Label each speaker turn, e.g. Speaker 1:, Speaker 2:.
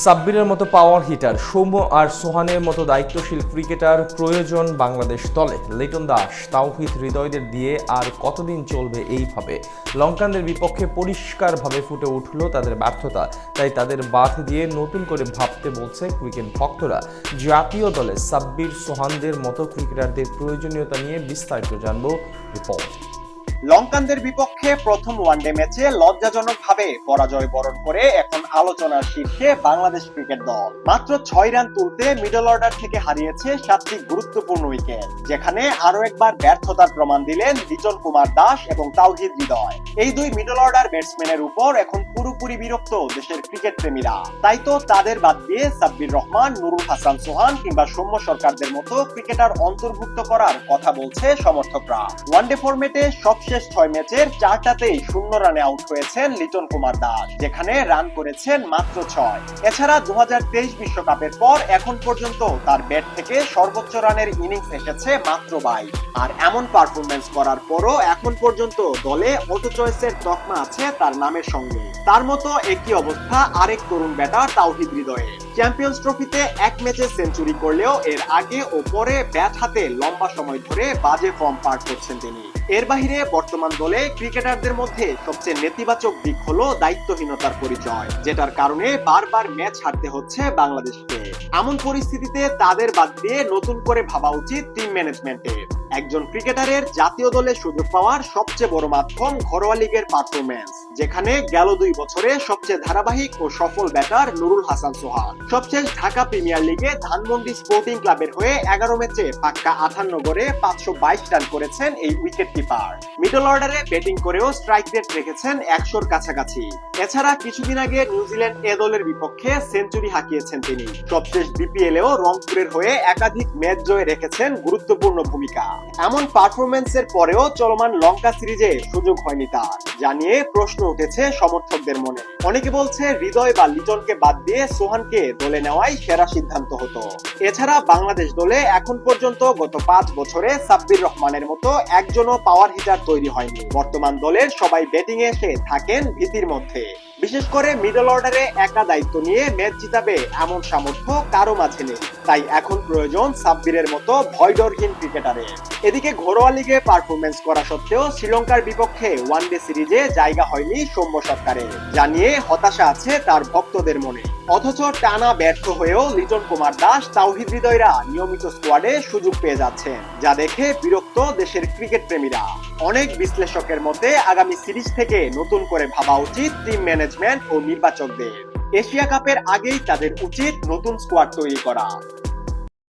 Speaker 1: সাব্বিরের মতো power hitter Soumya আর সোহানের মতো দায়িত্বশীল ক্রিকেটার প্রয়োজন বাংলাদেশ দলে। লিটন দাস, তাওহিদ হৃদয়দের দিয়ে আর কতদিন চলবে এইভাবে লঙ্কানদের বিপক্ষে পরিষ্কারভাবে ফুটে উঠল তাদের ব্যর্থতা। তাই তাদের বাদ দিয়ে নতুন করে ভাবতে বলছে ক্রিকেট ভক্তরা। জাতীয় দলে সাব্বির, সোহানদের মতো ক্রিকেটারদের প্রয়োজনীয়তা নিয়ে বিস্তারিত জানব রিপোর্ট।
Speaker 2: লঙ্কানদের বিপক্ষে প্রথম ওয়ানডে ম্যাচে লজ্জাজনকভাবে পরাজয় বরণ করে এখন আলোচনার শীর্ষে বাংলাদেশ ক্রিকেট দল। মাত্র ছয় রান তুলতে মিডল অর্ডার থেকে হারিয়েছে সাতটি গুরুত্বপূর্ণ উইকেট, যেখানে আরও একবার ব্যর্থতার প্রমাণ দিলেন লিটন কুমার দাস এবং তাওহিদ হৃদয়। এই দুই মিডল অর্ডার ব্যাটসম্যানের উপর এখন পুরোপুরি বিরক্ত দেশের ক্রিকেট প্রেমীরা। তাই তো তাদের বাদ দিয়ে সাব্বির রহমান, নুরুল হাসান সোহান কিংবা সৌম্য সরকারদের মতো ক্রিকেটার অন্তর্ভুক্ত করার কথা বলছে সমর্থকরা। ওয়ানডে ফরম্যাটে সবশেষ ছয় ম্যাচের চারটাতেই শূন্য রানে আউট হয়েছেন লিটন কুমার দাস, যেখানে রান করেছেন মাত্র ছয়। এছাড়া দু বিশ্বকাপের পর এখন পর্যন্ত তার ব্যাট থেকে সর্বোচ্চ রানের ইনিংস এসেছে মাত্র বাইশ। আর এমন পারফরমেন্স করার পরও এখন পর্যন্ত দলে অটো চয়েসের তকমা আছে তার নামের সঙ্গে। তার মতো একই অবস্থা আরেক তরুণ ব্যাটার তাওহিদ হৃদয়ে। চ্যাম্পিয়ন্স ট্রফিতে এক ম্যাচে সেঞ্চুরি করলেও এর আগে ও পরে ব্যাট হাতে লম্বা সময় ধরে বাজে ফর্ম পার করছেন তিনি। এর বাহিরে বর্তমান দলে ক্রিকেটারদের মধ্যে সবচেয়ে নেতিবাচক দিক হলো দায়িত্বহীনতার পরিচয়, যেটার কারণে বারবার ম্যাচ হারতে হচ্ছে বাংলাদেশকে। এমন পরিস্থিতিতে তাদের বাদ দিয়ে নতুন করে ভাবা উচিত টিম ম্যানেজমেন্টের একজন ক্রিকেটারের জাতীয় দলে সুযোগ পাওয়ার সবচেয়ে বড় মাধ্যম ঘরোয়া লিগের পারফরমেন্স যেখানে গেল দুই বছরে সবচেয়ে ধারাবাহিক ও সফল ব্যাটার নুরুল হাসান সোহান। সবশেষ ঢাকা প্রিমিয়ার লিগে ধানমন্ডি স্পোর্টিং ক্লাবের হয়ে এগারো ম্যাচে পাক্কা আঠান্ন গড়ে পাঁচশো বাইশ রান করেছেন এই উইকেট কিপার মিডল অর্ডারে ব্যাটিং করেও স্ট্রাইক রেট রেখেছেন একশোর কাছাকাছি। এছাড়া কিছুদিন আগে নিউজিল্যান্ড এ দলের বিপক্ষে সেঞ্চুরি হাঁকিয়েছেন তিনি। সবশেষ বিপিএলেও রংপুরের হয়ে একাধিক ম্যাচ জয়ে রেখেছেন গুরুত্বপূর্ণ ভূমিকা। এমন পারফরমেন্সের পরেও চলমান লঙ্কা সিরিজে সুযোগ হয়নি তার জানিয়ে প্রশ্ন উঠেছে সমর্থকদের মনে। অনেকে বলছে হৃদয় বা লিটনকে বাদ দিয়ে সোহানকে দলে নেওয়াই সেরা সিদ্ধান্ত হতো। এছাড়া বাংলাদেশ দলে এখন পর্যন্ত গত পাঁচ বছরে সাব্বির রহমানের মতো একজনও পাওয়ার হিটার তৈরি হয়নি। বর্তমান দলের সবাই ব্যাটিং এসে থাকেন ভীতির মধ্যে। বিশেষ করে মিডল অর্ডারে একা দায়িত্ব নিয়ে ম্যাচ জিতাবে এমন সামর্থ্য কারও মাঝে নেই। তাই এখন প্রয়োজন সাব্বিরের মতো ভয়ডরহীন ক্রিকেটারের এদিকে ঘরোয়া লিগে পারফরমেন্স করা সত্ত্বেও শ্রীলঙ্কার বিপক্ষে ওয়ানডে সিরিজে জায়গা হয়নি সৌম্য সরকারের। জানিয়ে হতাশা আছে তার ভক্তদের মনে। অথচ টানা ব্যর্থ হয়েও লিটন কুমার দাস, তাওহিদ হৃদয়রা নিয়মিত স্কোয়াডে সুযোগ পেয়ে যাচ্ছেন, যা দেখে বিরক্ত দেশের ক্রিকেট প্রেমীরা। অনেক বিশ্লেষকের মতে আগামী সিরিজ থেকে নতুন করে ভাবা উচিত টিম ম্যানেজমেন্ট ও নির্বাচকদের। এশিয়া কাপের আগেই তাদের উচিত নতুন স্কোয়াড তৈরি করা।